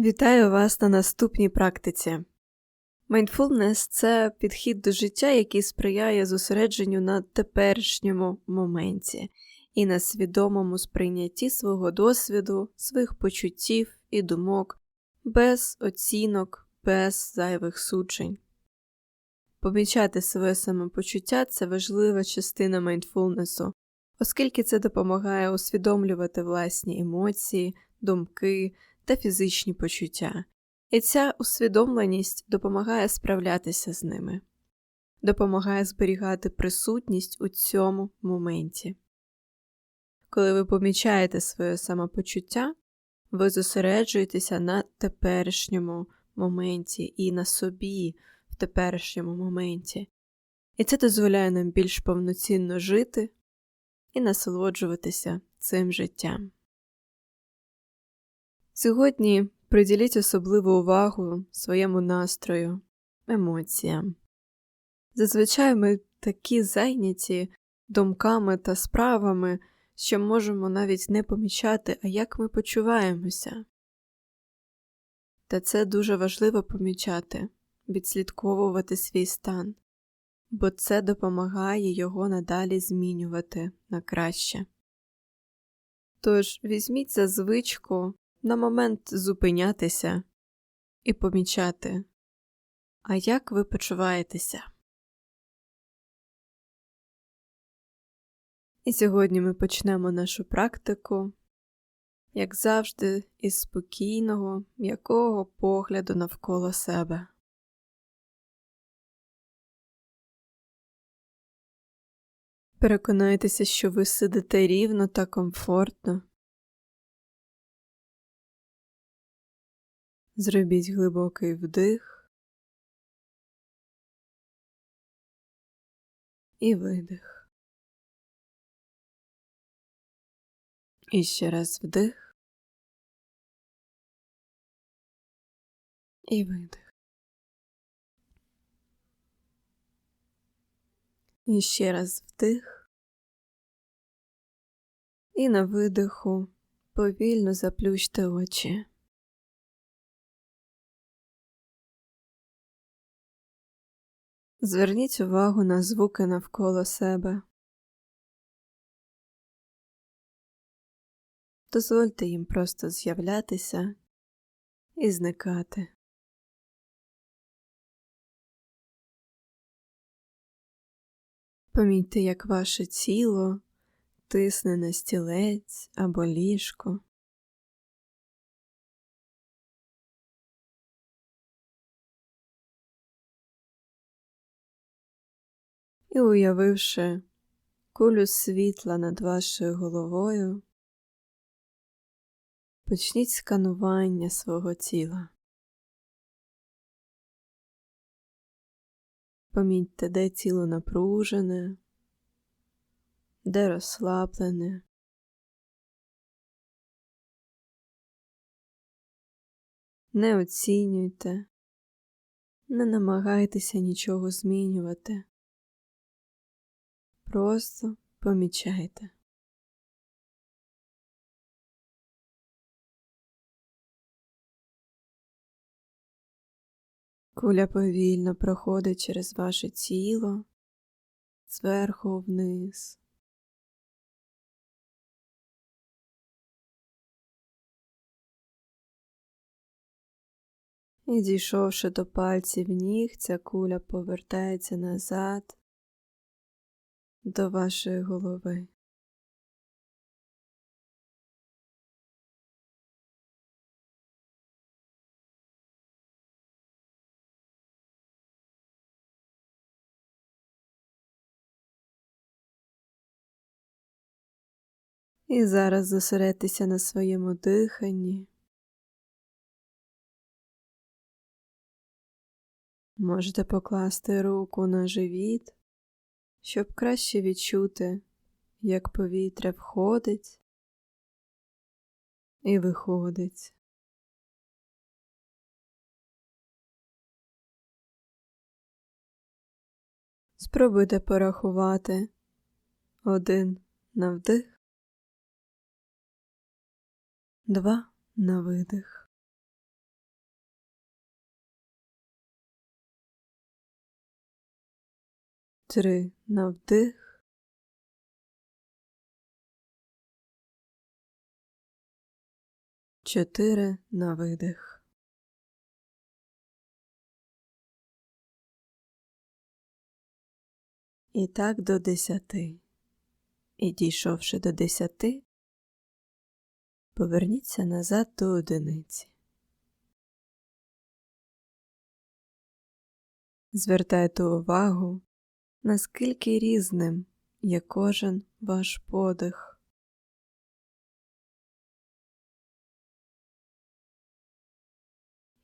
Вітаю вас на наступній практиці. Mindfulness – це підхід до життя, який сприяє зосередженню на теперішньому моменті і на свідомому сприйнятті свого досвіду, своїх почуттів і думок, без оцінок, без зайвих суджень. Помічати своє самопочуття це важлива частина майндфулнесу, оскільки це допомагає усвідомлювати власні емоції, думки та фізичні почуття, і ця усвідомленість допомагає справлятися з ними, допомагає зберігати присутність у цьому моменті. Коли ви помічаєте своє самопочуття, ви зосереджуєтеся на теперішньому моменті і на собі в теперішньому моменті, і це дозволяє нам більш повноцінно жити і насолоджуватися цим життям. Сьогодні приділіть особливу увагу своєму настрою, емоціям. Зазвичай ми такі зайняті думками та справами, що можемо навіть не помічати, а як ми почуваємося. Та це дуже важливо помічати, відслідковувати свій стан, бо це допомагає його надалі змінювати на краще. Тож візьміть за звичку на момент зупинятися і помічати, а як ви почуваєтеся. І сьогодні ми почнемо нашу практику, як завжди, із спокійного, м'якого погляду навколо себе. Переконайтеся, що ви сидите рівно та комфортно. Зробіть глибокий вдих і видих. І ще раз вдих і видих. І ще раз вдих. І на видиху повільно заплющте очі. Зверніть увагу на звуки навколо себе. Дозвольте їм просто з'являтися і зникати. Помітьте, як ваше тіло тисне на стілець або ліжко. І, уявивши кулю світла над вашою головою, почніть сканування свого тіла. Помітьте, де тіло напружене, де розслаблене. Не оцінюйте, не намагайтеся нічого змінювати. Просто помічайте. Куля повільно проходить через ваше тіло зверху вниз. І дійшовши до пальців ніг, ця куля повертається назад до вашої голови. І зараз зосередьтеся на своєму диханні. Можете покласти руку на живіт щоб краще відчути, як повітря входить і виходить. Спробуйте порахувати один на вдих, два на видих. Три на вдих. Чотири на видих. І так до десяти. І дійшовши до десяти, поверніться назад до одиниці. Звертайте увагу, наскільки різним є кожен ваш подих.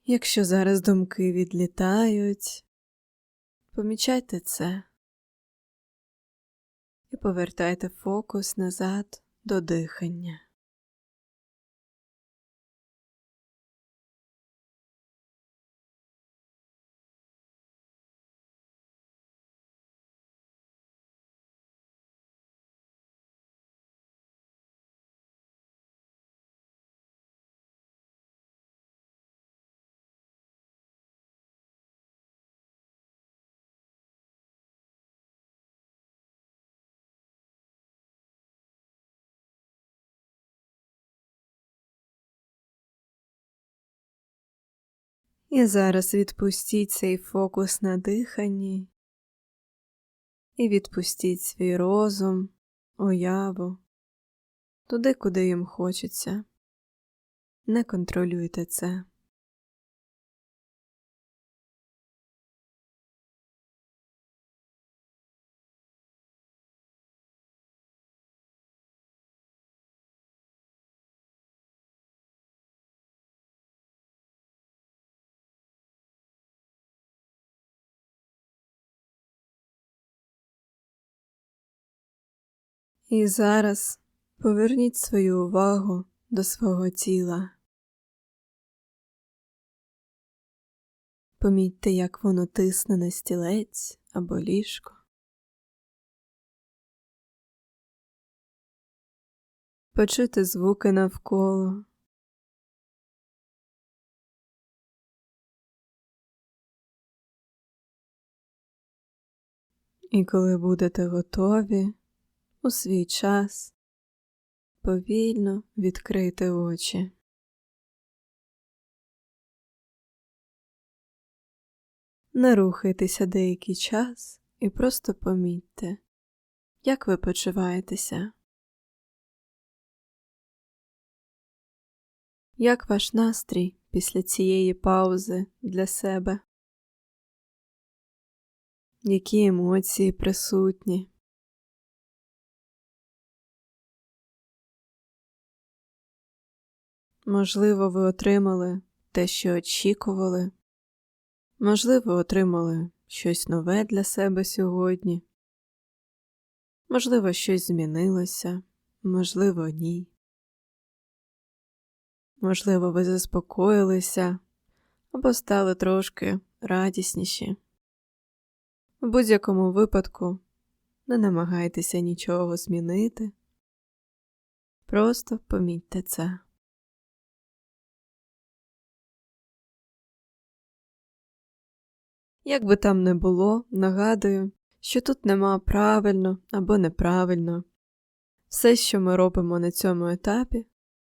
Якщо зараз думки відлітають, помічайте це і повертайте фокус назад до дихання. І зараз відпустіть цей фокус на диханні і відпустіть свій розум, уяву туди, куди їм хочеться. Не контролюйте це. І зараз поверніть свою увагу до свого тіла. Помітьте, як воно тисне на стілець або ліжко. Почуйте звуки навколо. І коли будете готові, у свій час повільно відкрити очі. Не рухайтеся деякий час і просто помітьте, як ви почуваєтеся, як ваш настрій після цієї паузи для себе, які емоції присутні. Можливо, ви отримали те, що очікували, можливо, отримали щось нове для себе сьогодні, можливо, щось змінилося, можливо, ні. Можливо, ви заспокоїлися або стали трошки радісніші. У будь-якому випадку не намагайтеся нічого змінити, просто помітьте це. Як би там не було, нагадую, що тут нема правильно або неправильно. Все, що ми робимо на цьому етапі,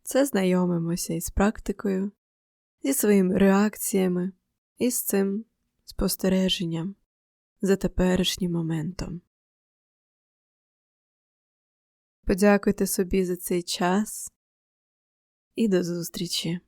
це знайомимося із практикою, зі своїми реакціями і з цим спостереженням за теперішнім моментом. Подякуйте собі за цей час і до зустрічі!